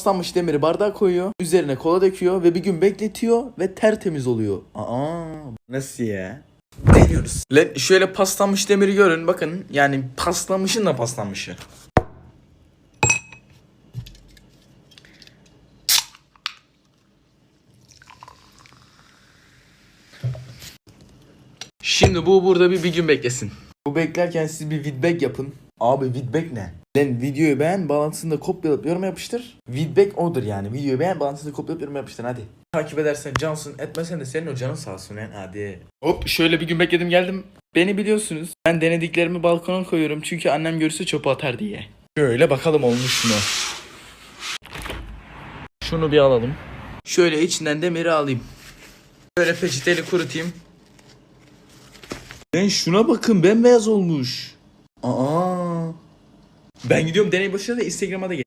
Paslanmış demiri bardağa koyuyor. Üzerine kola döküyor ve bir gün bekletiyor ve tertemiz oluyor. Aa nasıl ya? Deniyoruz. Lan şöyle paslanmış demiri görün bakın. Yani paslanmışın da paslanmışı. Şimdi bu burada bir, bir gün beklesin. Bu beklerken siz bir feedback yapın. Abi feedback ne? Lan videoyu beğen, bağlantısını da kopyalayıp yorum yapıştır. Feedback odur yani. Videoyu beğen, bağlantısını da kopyalayıp yorum yapıştır hadi. Takip edersen cansın, etmesen de senin o canın sağ olsun yani hadi. Hop şöyle bir gün bekledim geldim. Beni biliyorsunuz. Ben denediklerimi balkona koyuyorum çünkü annem görürse çöpe atar diye. Şöyle bakalım olmuş mu? Şunu bir alalım. Şöyle içinden demiri alayım. Böyle peçeteli kurutayım. Ben şuna bakın bembeyaz olmuş. Aa. Ben gidiyorum deney başına da Instagram'a da gel.